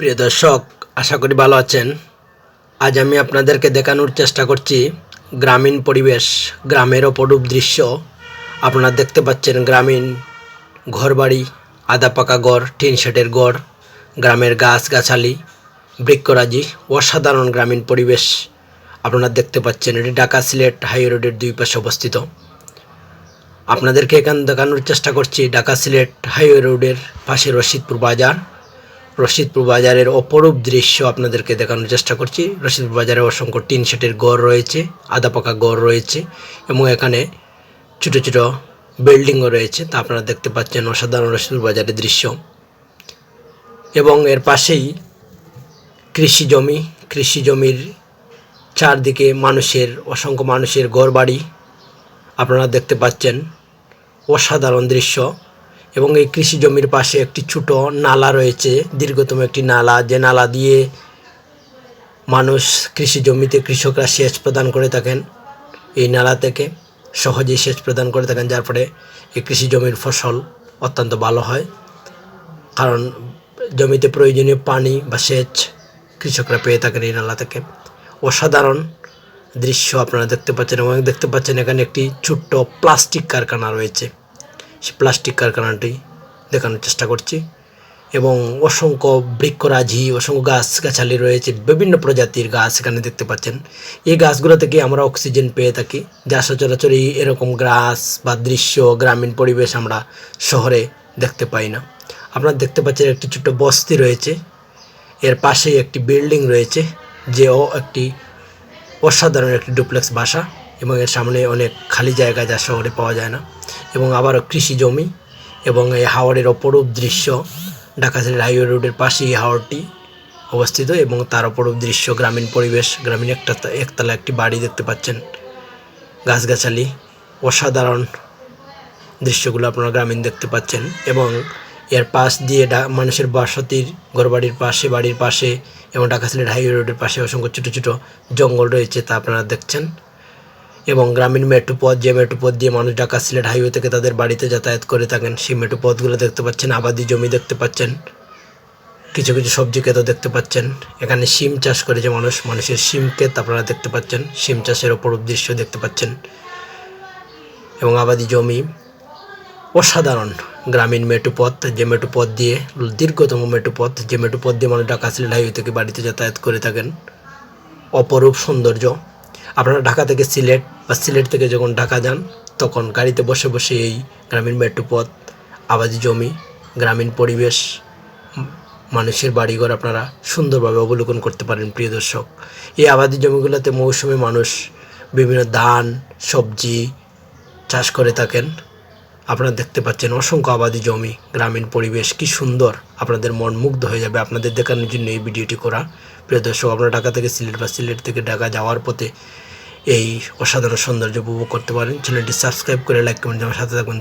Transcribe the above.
প্রিয় দর্শক, আশা করি ভালো আছেন। আজ আমি আপনাদেরকে দেখানোর চেষ্টা করছি গ্রামীণ পরিবেশ, গ্রামের অপরূপ দৃশ্য। আপনারা দেখতে পাচ্ছেন গ্রামীণ ঘরবাড়ি আদা পাকা ঘর, টিন শেডের ঘর, গ্রামের গাছগাছালি, বৃক্ষরাজি, অসাধারণ গ্রামীণ পরিবেশ। আপনারা দেখতে পাচ্ছেন এটি ঢাকা সিলেট হাই রোডের দুই পাশে অবস্থিত। আপনাদেরকে এখান দেখানোর চেষ্টা করছি ঢাকা সিলেট হাইওয়ে রোডের পাশে রশিদপুর বাজার। রশিদপুর বাজারের অপরূপ দৃশ্য আপনাদেরকে দেখানোর চেষ্টা করছি। রশিদপুর বাজারে অসংখ্য টিন শেটের গড় রয়েছে আদা পাকা গড় রয়েছে এবং এখানে ছোটো ছোটো বিল্ডিংও রয়েছে, তা আপনারা দেখতে পাচ্ছেন অসাধারণ রশিদপুর বাজারের দৃশ্য। এবং এর পাশেই কৃষি জমি, কৃষি জমির চারদিকে মানুষের, অসংখ্য মানুষের ঘর বাড়ি আপনারা দেখতে পাচ্ছেন অসাধারণ দৃশ্য। এবং এই কৃষি জমির পাশে একটি ছোট নালা রয়েছে, দীর্ঘতম একটি নালা। যে নালা দিয়ে মানুষ কৃষি জমিতে কৃষকরা সেচ প্রদান করে থাকেন, এই নালা থেকে সহজেই সেচ প্রদান করে থাকেন, যার ফলে এই কৃষি জমির ফসল অত্যন্ত ভালো হয়। কারণ জমিতে প্রয়োজনীয় পানি বা সেচ কৃষকরা পেয়ে থাকেন এই নালা থেকে। অসাধারণ দৃশ্য আপনারা দেখতে পাচ্ছেন এবং দেখতে পাচ্ছেন এখানে একটি ছোট্ট প্লাস্টিক কারখানা রয়েছে। প্লাস্টিক কারখানাটি দেখানোর চেষ্টা করছি। এবং অসংখ্য বৃক্ষরাজি, অসংখ্য গাছগাছালি রয়েছে, বিভিন্ন প্রজাতির গাছ এখানে দেখতে পাচ্ছেন। এই গাছগুলো থেকে আমরা অক্সিজেন পেয়ে থাকি, যা সচরাচর এরকম গাছ বা দৃশ্য, গ্রামীণ পরিবেশ আমরা শহরে দেখতে পাই না। আপনারা দেখতে পাচ্ছেন একটি ছোট্ট বস্তি রয়েছে, এর পাশেই একটি বিল্ডিং রয়েছে যেও একটি অসাধারণ একটি ডুপ্লেক্স বাসা, এবং এর সামনে অনেক খালি জায়গা যা শহরে পাওয়া যায় না। এবং আবারও কৃষি জমি এবং এই হাওড়ের অপরূপ দৃশ্য ঢাকা হাইওয়ে রোডের পাশেই এই হাওড়টি অবস্থিত এবং তার অপরূপ দৃশ্য গ্রামীণ পরিবেশ, গ্রামীণ একটা একতলা একটি বাড়ি দেখতে পাচ্ছেন। গাছগাছালি, অসাধারণ দৃশ্যগুলো আপনারা গ্রামীণ দেখতে পাচ্ছেন এবং এর পাশ দিয়ে মানুষের বসতির ঘরবাড়ির পাশে, বাড়ির পাশে এবং ঢাকা হাইওয়ে রোডের পাশে অসংখ্য ছোটো ছোটো জঙ্গল রয়েছে তা আপনারা দেখছেন। এবং গ্রামীণ মেট্রো পথ যে মেট্রো পথ দিয়ে মানুষ ঢাকা সিলেট হাইওয়ে থেকে তাদের বাড়িতে যাতায়াত করে থাকেন, সেই মেট্রো পথগুলো দেখতে পাচ্ছেন, আবাদি জমি দেখতে পাচ্ছেন, কিছু কিছু সবজি ক্ষেতও দেখতে পাচ্ছেন। এখানে শিম চাষ করেছে মানুষ, মানুষের শিম ক্ষেত আপনারা দেখতে পাচ্ছেন, শিম চাষের অপরূপ দৃশ্য দেখতে পাচ্ছেন। এবং আবাদি জমি অসাধারণ গ্রামীণ মেট্রোপথ, যে মেট্রোপথ দিয়ে, দীর্ঘতম মেট্রোপথ, যে মেট্রোপথ দিয়ে মানুষ ঢাকা সিলেট হাইওয়ে থেকে বাড়িতে যাতায়াত করে থাকেন। অপরূপ সৌন্দর্য। আপনারা ঢাকা থেকে সিলেট বা সিলেট থেকে যখন ঢাকা যান, তখন গাড়িতে বসে বসে এই গ্রামীণ মেট্রোপথ আবাদি জমি, গ্রামীণ পরিবেশ মানুষের বাড়িঘর আপনারা সুন্দরভাবে অবলোকন করতে পারেন, প্রিয় দর্শক। এই আবাদি জমিগুলোতে মৌসুমে মানুষ বিভিন্ন ধান, সবজি চাষ করে থাকেন। আপনারা দেখতে পাচ্ছেন অসংখ্য আবাদি জমি, গ্রামীণ পরিবেশ, কি সুন্দর। আপনাদের মন মুগ্ধ হয়ে যাবে আপনাদের দেখানোর জন্য এই ভিডিওটি করা। প্রিয় দর্শক, আপনারা ঢাকা থেকে সিলেট বা সিলেট থেকে ঢাকা যাওয়ার পথে এই অসাধারণ সৌন্দর্য উপভোগ করতে পারেন। চ্যানেলটি সাবস্ক্রাইব করে লাইক কমেন্ট আমার সাথে থাকবেন।